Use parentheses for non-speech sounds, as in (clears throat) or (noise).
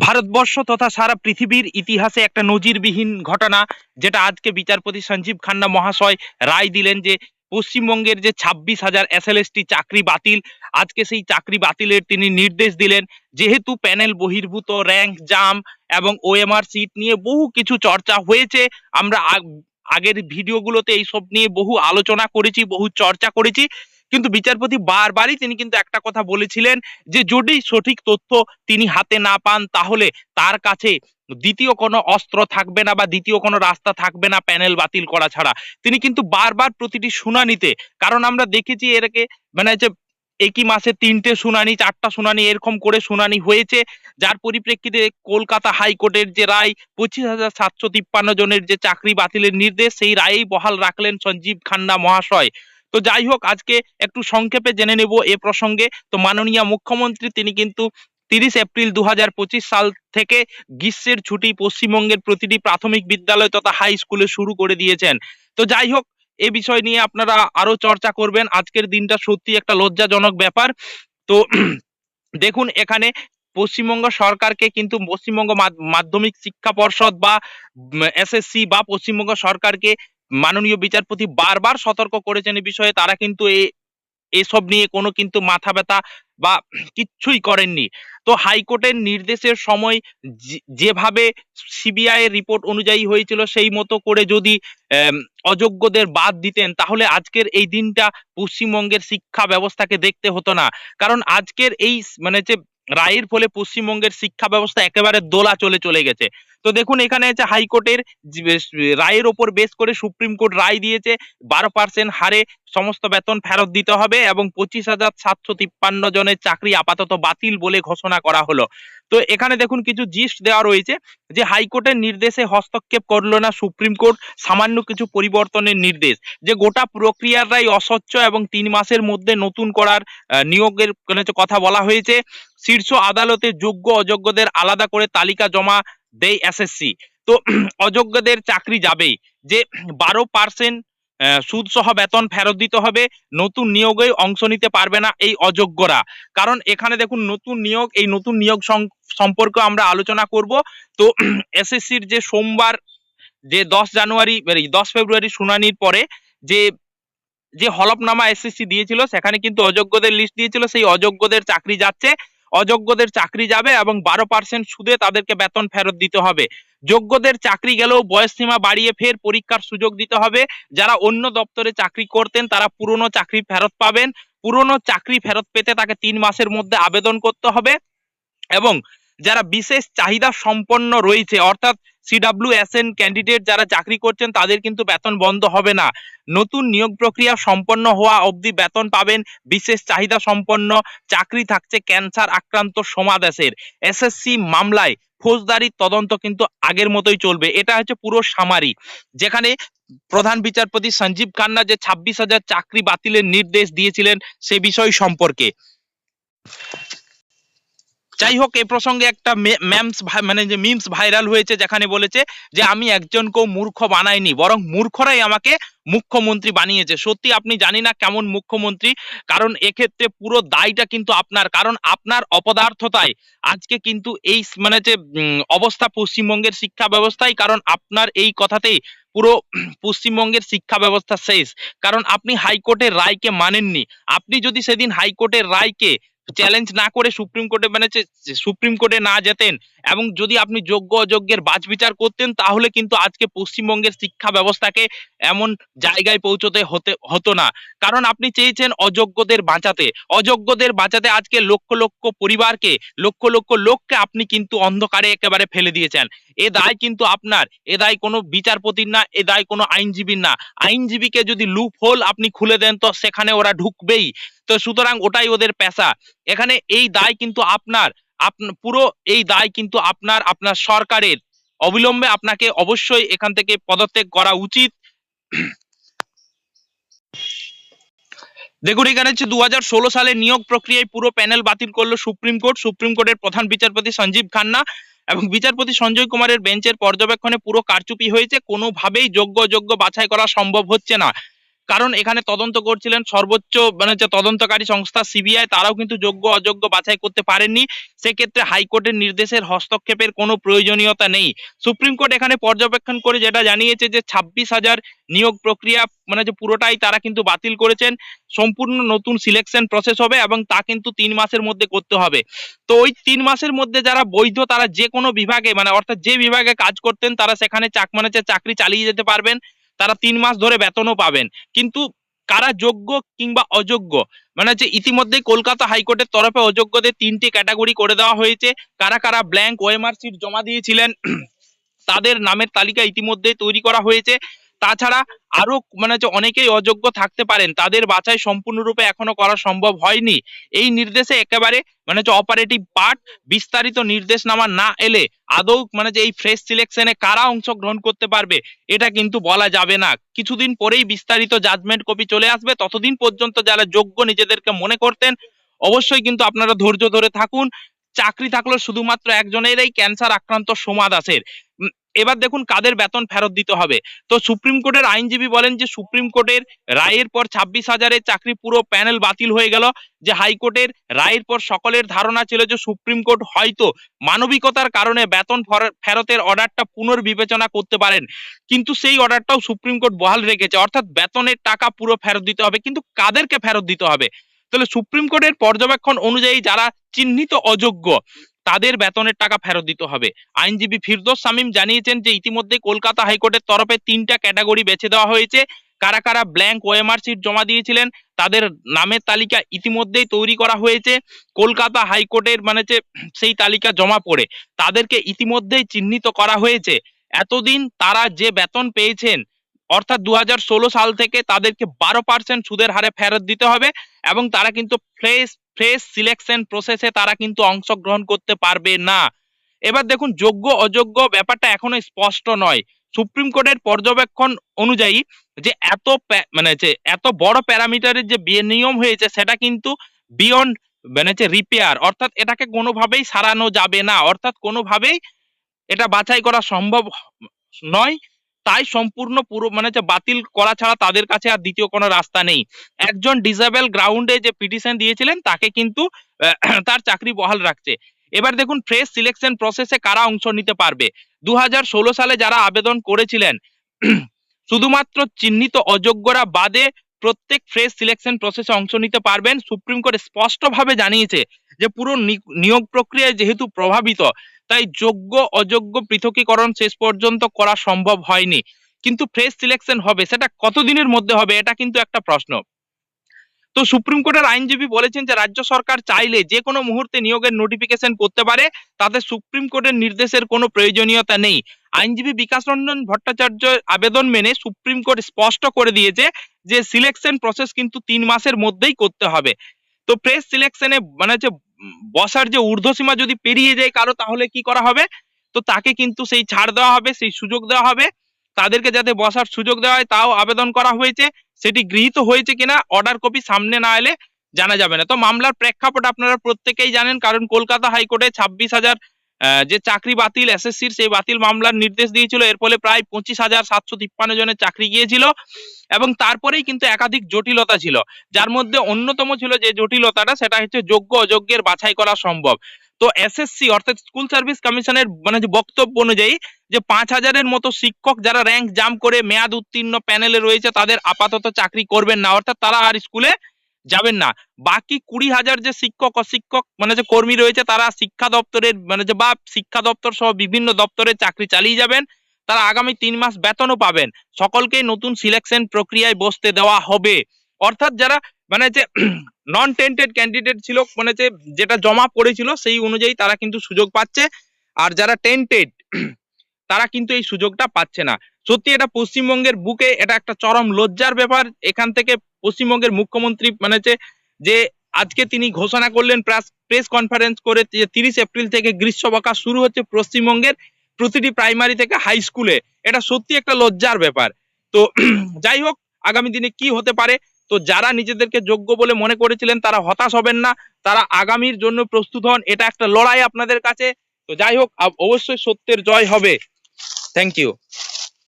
ভারতবর্ষ তথা সারা পৃথিবীর ইতিহাসে একটা নজিরবিহীন ঘটনা, যেটা আজকে বিচারপতি সঞ্জীব খান্না মহাশয় রায় দিলেন যে, পশ্চিমবঙ্গের যে ছাব্বিশ হাজার এসএলএসটি চাকরি বাতিল, আজকে সেই চাকরি বাতিলের তিনি নির্দেশ দিলেন, যেহেতু প্যানেল বহির্ভূত, র্যাঙ্ক জাম এবং ওএমআর সিট নিয়ে বহু কিছু চর্চা হয়েছে, আমরা আগ- আগের ভিডিওগুলোতে এইসব নিয়ে বহু আলোচনা করেছি, বহু চর্চা করেছি কিন্তু বিচারপতি বারবারই তিনি কিন্তু একটা কথা বলেছিলেন যে যদি সঠিক তথ্য তিনি হাতে না পান তাহলে তার কাছে দ্বিতীয় কোনো অস্ত্র থাকবে না বা দ্বিতীয় কোনো রাস্তা থাকবে না প্যানেল বাতিল করা ছাড়া। তিনি কিন্তু বারবার প্রতিটি শুনানিতে, কারণ আমরা দেখেছি এরকে মানে যে একই মাসে তিনটে শুনানি, চারটা শুনানি, এরকম করে শুনানি হয়েছে, যার পরিপ্রেক্ষিতে কলকাতা হাইকোর্টের যে রায়, পঁচিশ হাজার সাতশো তিপ্পান্ন জনের যে চাকরি বাতিলের নির্দেশ, সেই রায়েই বহাল রাখলেন সঞ্জীব খান্না মহাশয়। তো যাই হোক, আজকে একটু সংক্ষেপে জেনে নেব এ প্রসঙ্গে। তো মাননীয় মুখ্যমন্ত্রী, তিনি কিন্তু তিরিশ এপ্রিল দুই হাজার পঁচিশ সাল থেকে গ্রীষ্মের ছুটি পশ্চিমবঙ্গের প্রতিটি প্রাথমিক বিদ্যালয় তথা হাই স্কুলে শুরু করে দিয়েছেন। তো যাই হোক, এ বিষয় নিয়ে আপনারা আরও চর্চা করবেন। আজকের দিনটা সত্যি একটা লজ্জাজনক ব্যাপার। তো (clears throat) দেখুন, এখানে পশ্চিমবঙ্গ সরকারকে কিন্তু পশ্চিমবঙ্গ মাধ- মাধ্যমিক শিক্ষা পর্ষদ বা এসএসসি বা পশ্চিমবঙ্গ সরকারকে মাননীয় বিচারপতি বারবার সতর্ক করেছেন এই বিষয়ে। তারা কিন্তু এ, এসব নিয়ে কোনো কিন্তু মাথা ব্যথা বা কিচ্ছুই করেননি। তো হাইকোর্টের নির্দেশের সময় যেভাবে সিবিআই এর রিপোর্ট অনুযায়ী হয়েছিল সেই মতো করে যদি অযোগ্যদের বাদ দিতেন, তাহলে আজকের এই দিনটা পশ্চিমবঙ্গের শিক্ষা ব্যবস্থাকে দেখতে হতো না। কারণ আজকের এই মানে যে রায়ের ফলে পশ্চিমবঙ্গের শিক্ষা ব্যবস্থা একেবারে দোলা চলে চলে গেছে। তো দেখুন, এখানে আছে হাইকোর্টের রায়ের ওপর বেশ করে সুপ্রিম কোর্ট রায় দিয়েছে। বারো পার্সেন্ট হারে সমস্ত বেতন ফেরত দিতে হবে এবং পঁচিশ হাজার সাতশো তিপ্পান্ন জনের চাকরি আপাতত বাতিল বলে ঘোষণা করা হলো। তো এখানে দেখুন কিছু জিস্ট দেওয়া রয়েছে যে হাইকোর্টের নির্দেশে হস্তক্ষেপ করল না সুপ্রিম কোর্ট, সামান্য কিছু পরিবর্তনের নির্দেশ। যে গোটা প্রক্রিয়াটাই অস্বচ্ছ এবং তিন মাসের মধ্যে নতুন করার নিয়োগের কথা বলা হয়েছে। শীর্ষ আদালতে যোগ্য অযোগ্যদের আলাদা করে তালিকা জমা দেয় এসএসসি তো (clears throat) অযোগ্যদের চাকরি যাবেই। যে বারো পার্সেন্ট সুদ সহ বেতন ফেরত দিতে হবে, নতুন নিয়োগে অংশ নিতে পারবে না এই অযোগ্যরা। কারণ এখানে দেখুন, নতুন নিয়োগ, এই নতুন নিয়োগ সম্পর্কে আমরা আলোচনা করব। তো (clears throat) এসএসসির যে সোমবার, যে দশ জানুয়ারি দশ ফেব্রুয়ারি শুনানির পরে যে যে হলফনামা এসএসসি দিয়েছিল, সেখানে কিন্তু অযোগ্যদের লিস্ট দিয়েছিল, সেই অযোগ্যদের চাকরি যাচ্ছে। অযোগ্যদের চাকরি যাবে এবং বারো পার্সেন্ট সুদে তাদেরকে বেতন ফেরত দিতে হবে। যোগ্যদের চাকরি গেলেও বয়স সীমা বাড়িয়ে ফের পরীক্ষার সুযোগ দিতে হবে। যারা অন্য দপ্তরে চাকরি করতেন, তারা পুরনো চাকরি ফেরত পাবেন। পুরনো চাকরি ফেরত পেতে তাকে তিন মাসের মধ্যে আবেদন করতে হবে। এবং যারা বিশেষ চাহিদা সম্পন্ন রয়েছে, অর্থাৎ সিডাব্লিউ এসএন ক্যান্ডিডেট যারা চাকরি করছেন, তাদের কিন্তু বেতন বন্ধ হবে না। নতুন নিয়োগ প্রক্রিয়া সম্পন্ন হওয়া অবধি বেতন পাবেন, বিশেষ চাহিদা সম্পন্ন, চাকরি থাকছে ক্যান্সার আক্রান্ত সমাদেশের এসএসসি মামলায় ফৌজদারি তদন্ত কিন্তু আগের মতোই চলবে। এটা হচ্ছে পুরো সামারি যেখানে প্রধান বিচারপতি সঞ্জীব খান্না যে ছাব্বিশ হাজার চাকরি বাতিলের নির্দেশ দিয়েছিলেন, সে বিষয় সম্পর্কে। যাই হোক এই প্রসঙ্গে একটা ম্যামস মানে যে মিমস ভাইরাল হয়েছে যেখানে বলেছে যে আমি একজনকেও মূর্খ বানাইনি, বরং মূর্খরাই আমাকে মুখ্যমন্ত্রী বানিয়েছে। সত্যি আপনি জানি না কেমন মুখ্যমন্ত্রী, কারণ এক্ষেত্রে পুরো দায়টা কিন্তু আপনার, কারণ আপনার অপদার্থতায় আজকে কিন্তু এই মানে যে অবস্থা পশ্চিমবঙ্গের শিক্ষা ব্যবস্থায় কারণ আপনার এই কথাতেই পুরো পশ্চিমবঙ্গের শিক্ষা ব্যবস্থা শেষ। কারণ আপনি হাইকোর্টের রায়কে মানেননি। আপনি যদি সেদিন হাইকোর্টের রায়কে চ্যালেঞ্জ না করে সুপ্রিম কোর্টে মানে সুপ্রিম কোর্টে না যেতেন এবং যদি আপনি যোগ্য অযোগ্যের বাজ বিচার করতেন তাহলে কিন্তু আজকে পশ্চিমবঙ্গের শিক্ষা ব্যবস্থাকে এমন জায়গায় পৌঁছতে হতে, হতো না। কারণ আপনি চেয়েছেন অযোগ্যদের বাঁচাতে। অযোগ্যদের বাঁচাতে আজকে লক্ষ লক্ষ পরিবারকে, লক্ষ লক্ষ লোককে আপনি কিন্তু অন্ধকারে একেবারে ফেলে দিয়েছেন। এ দায় কিন্তু আপনার। এ দায় কোনো বিচারপতির না, এ দায় কোনো আইনজীবীর না। আইনজীবীকে যদি লুপ হোল আপনি খুলে দেন তো সেখানে ওরা ঢুকবেই। তো সুতরাং ওটাই ওদের পেশা। এখানে এই দায় কিন্তু আপনার। পুরো এই দায় কিন্তু আপনার আপনার সরকারের। অবিলম্বে আপনাকে অবশ্যই এখান থেকে পদত্যাগ করা উচিত। দেখুন, এখানে হচ্ছে দু সালে নিয়োগ প্রক্রিয়ায় পুরো প্যানেল বাতিল করল সুপ্রিম কোর্ট। সুপ্রিম কোর্টের প্রধান বিচারপতি সঞ্জীব খান্না এবং বিচারপতি সঞ্জয় কুমারের বেঞ্চের পর্যবেক্ষণে পুরো কারচুপি হয়েছে। কোনোভাবেই যোগ্য যোগ্য বাছাই করা সম্ভব হচ্ছে না। কারণ এখানে তদন্ত করছিলেন সর্বোচ্চ মানে যে তদন্তকারী সংস্থা সিবিআই, তারাও কিন্তু যোগ্য অযোগ্য বাছাই করতে পারেননি। সেক্ষেত্রে হাইকোর্টের নির্দেশের হস্তক্ষেপের কোনো প্রয়োজনীয়তা নেই। সুপ্রিম কোর্ট এখানে পর্যবেক্ষণ করে যেটা জানিয়েছে যে ছাব্বিশ হাজার নিয়োগ প্রক্রিয়া মানে যে পুরোটাই তারা কিন্তু বাতিল করেছেন। সম্পূর্ণ নতুন সিলেকশন প্রসেস হবে এবং তা কিন্তু তিন মাসের মধ্যে করতে হবে। তো ওই তিন মাসের মধ্যে যারা বৈধ, তারা যে কোনো বিভাগে মানে অর্থাৎ যে বিভাগে কাজ করতেন, তারা সেখানে চাক মানে চাকরি চালিয়ে যেতে পারবেন। তারা তিন মাস ধরে বেতনও পাবেন। কিন্তু কারা যোগ্য কিংবা অযোগ্য? মানে হচ্ছে ইতিমধ্যেই কলকাতা হাইকোর্টের তরফে অযোগ্যদের তিনটি ক্যাটাগরি করে দেওয়া হয়েছে। কারা কারা ব্ল্যাঙ্ক সিট জমা দিয়েছিলেন, তাদের নামের তালিকা ইতিমধ্যেই তৈরি করা হয়েছে। তাছাড়া আরও মানে হচ্ছে অনেকেই অযোগ্য থাকতে পারেন, তাদের বাছাই সম্পূর্ণরূপে এখনও করা সম্ভব হয়নি। এই নির্দেশে একেবারে মানে হচ্ছে অপারেটিভ পার্ট বিস্তারিত নির্দেশনামা না এলে আদৌ মানে যে এই ফ্রেশ সিলেকশনে কারা অংশগ্রহণ করতে পারবে, এটা কিন্তু বলা যাবে না। কিছুদিন পরেই বিস্তারিত জাজমেন্ট কপি চলে আসবে। ততদিন পর্যন্ত যারা যোগ্য নিজেদেরকে মনে করতেন, অবশ্যই কিন্তু আপনারা ধৈর্য ধরে থাকুন। চাকরি থাকল শুধুমাত্র একজনেরই ক্যান্সার আক্রান্ত সোমা দাসের। এবার দেখুন কাদের বেতন ফেরত দিতে হবে। তো সুপ্রিম কোর্টের আইনজীবী বলেন যে, সুপ্রিম কোর্টের রায়ের পর ছাব্বিশ হাজারের চাকরি পুরো প্যানেল বাতিল হয়ে গেল, যে হাইকোর্টের রায়ের পর সকলের ধারণা ছিল যে, সুপ্রিম কোর্ট হয়তো মানবিকতার কারণে বেতন ফেরতের অর্ডারটা পুনর্বিবেচনা করতে পারেন। কিন্তু সেই অর্ডারটাও সুপ্রিম কোর্ট বহাল রেখেছে, অর্থাৎ বেতনের টাকা পুরো ফেরত দিতে হবে, কিন্তু কাদেরকে ফেরত দিতে হবে? তাহলে সুপ্রিম কোর্টের পর্যবেক্ষণ অনুযায়ী যারা চিহ্নিত অযোগ্য তাদের বেতনের টাকা ফেরত দিতে হবে। আইনজীবী ফিরদোস শামীম জানিয়েছেন যে ইতিমধ্যে কলকাতা হাইকোর্টের তরফে তিনটা ক্যাটাগরি বেছে দেওয়া হয়েছে। কারা কারা ব্ল্যাঙ্ক ওএমআর সিট জমা দিয়েছিলেন, তাদের নামের তালিকা ইতিমধ্যেই তৈরি করা হয়েছে। কলকাতা হাইকোর্টের মানে যে সেই তালিকা জমা পড়ে, তাদেরকে ইতিমধ্যেই চিহ্নিত করা হয়েছে। এতদিন তারা যে বেতন পেয়েছেন অর্থাৎ দু হাজার ষোলো সাল থেকে তাদেরকে বারো পার্সেন্ট সুদের হারে ফেরত দিতে হবে এবং তারা কিন্তু ফ্রেশ ফ্রেশ সিলেকশন প্রসেসে তারা কিন্তু অংশগ্রহণ করতে পারবে না। এবার দেখুন, যোগ্য, অযোগ্য ব্যাপারটা এখনও স্পষ্ট নয়। সুপ্রিম কোর্টের পর্যবেক্ষণ অনুযায়ী যে এত মানে যে এত বড় প্যারামিটারের যে বিয়ে নিয়ম হয়েছে, সেটা কিন্তু বিয়ন্ড মানে যে রিপেয়ার অর্থাৎ এটাকে কোনোভাবেই সারানো যাবে না। অর্থাৎ কোনোভাবেই এটা বাছাই করা সম্ভব নয়। তাই সম্পূর্ণ পুরো মানে যে বাতিল করা ছাড়া তাদের কাছে আর দ্বিতীয় কোনো রাস্তা নেই। একজন ডিসেবল গ্রাউন্ডে যে পিটিশন দিয়েছিলেন, তাকে কিন্তু তার চাকরি বহাল রাখছে। এবার দেখুন ফ্রেশ সিলেকশন প্রসেসে কারা অংশ নিতে পারবে? দু হাজার ষোলো সালে যারা আবেদন করেছিলেন, শুধুমাত্র চিহ্নিত অযোগ্যরা বাদে প্রত্যেক ফ্রেশ সিলেকশন প্রসেসে অংশ নিতে পারবেন। সুপ্রিম কোর্ট স্পষ্টভাবে জানিয়েছে যে পুরো নিয়োগ প্রক্রিয়া যেহেতু প্রভাবিত, তাই যোগ্য, অযোগ্য পৃথকীকরণ শেষ পর্যন্ত করা সম্ভব হয়নি। কিন্তু ফ্রেশ সিলেকশন হবে, সেটা কতদিনের মধ্যে হবে, এটা কিন্তু একটা প্রশ্ন। তো সুপ্রিম কোর্টের আইনজীবী বলেছেন যে, রাজ্য সরকার চাইলে যে কোনো মুহূর্তে নিয়োগের নোটিফিকেশন করতে পারে, তাতে সুপ্রিম কোর্টের নির্দেশের কোনো প্রয়োজনীয়তা নেই। আইনজীবী বিকাশ রঞ্জন ভট্টাচার্য আবেদন মেনে সুপ্রিম কোর্ট স্পষ্ট করে দিয়েছে যে সিলেকশন প্রসেস কিন্তু তিন মাসের মধ্যেই করতে হবে। তো প্রেস সিলেকশনে মানে হচ্ছে বসার যে ঊর্ধ্বসীমা যদি পেরিয়ে যায় কারও, তাহলে কি করা হবে? তো তাকে কিন্তু সেই ছাড় দেওয়া হবে, সেই সুযোগ দেওয়া হবে। তাদেরকে যাতে বসার সুযোগ দেওয়া হয়, তাও আবেদন করা হয়েছে। সেটি গৃহীত হয়েছে কিনা অর্ডার কপি সামনে না এলে জানা যাবে না। তো মামলার প্রেক্ষাপট আপনারা প্রত্যেকেই জানেন, কারণ কলকাতা হাইকোর্টে ছাব্বিশ হাজার যে চাকরি বাতিল এসএসসির সেই বাতিল মামলার নির্দেশ দিয়েছিল। এর ফলে প্রায় পঁচিশ হাজার সাতশো তিপ্পান্ন জনের চাকরি গিয়েছিল এবং তারপরেই কিন্তু একাধিক জটিলতা ছিল। যার মধ্যে অন্যতম ছিল যে জটিলতাটা, সেটা হচ্ছে যোগ্য অযোগ্যের বাছাই করা সম্ভব। তো এসএসসি অর্থাৎ স্কুল সার্ভিস কমিশনের মানে যে বক্তব্য অনুযায়ী যে পাঁচ হাজারের মতো শিক্ষক যারা র্যাঙ্ক জাম করে মেয়াদ উত্তীর্ণ প্যানেলে রয়েছে, তাদের আপাতত চাকরি করবেন না। অর্থাৎ তারা আর স্কুলে যাবেন না। বাকি কুড়ি হাজার যে শিক্ষক, অশিক্ষক মানে যে কর্মী রয়েছে, তারা শিক্ষা দপ্তরের মানে যে বা শিক্ষা দপ্তর সহ বিভিন্ন দপ্তরে চাকরি চালিয়ে যাবেন। তারা আগামী তিন মাস বেতনও পাবেন। সকলকেই নতুন সিলেকশন প্রক্রিয়ায় বসতে দেওয়া হবে। অর্থাৎ যারা মানে যে নন টেন্টেড ক্যান্ডিডেট ছিল মানে যে যেটা জমা পড়েছিল, সেই অনুযায়ী তারা কিন্তু সুযোগ পাচ্ছে। আর যারা টেন্টেড (clears throat) তারা কিন্তু এই সুযোগটা পাচ্ছে না। সত্যি এটা পশ্চিমবঙ্গের বুকে এটা একটা চরম লজ্জার ব্যাপার। এখান থেকে পশ্চিমবঙ্গের মুখ্যমন্ত্রী মানে যে, আজকে তিনি ঘোষণা করলেন প্রেস প্রেস কনফারেন্স করে যে তিরিশ এপ্রিল থেকে গ্রীষ্মাবকাশ শুরু হচ্ছে পশ্চিমবঙ্গের প্রতিটি প্রাইমারি থেকে হাই স্কুলে এটা সত্যি একটা লজ্জার ব্যাপার। তো (clears throat) যাই হোক, আগামী দিনে কি হতে পারে? তো যারা নিজেদেরকে যোগ্য বলে মনে করেছিলেন, তারা হতাশ হবেন না। তারা আগামীর জন্য প্রস্তুত হন। এটা একটা লড়াই আপনাদের কাছে। তো যাই হোক অবশ্যই সত্যের জয় হবে। Thank you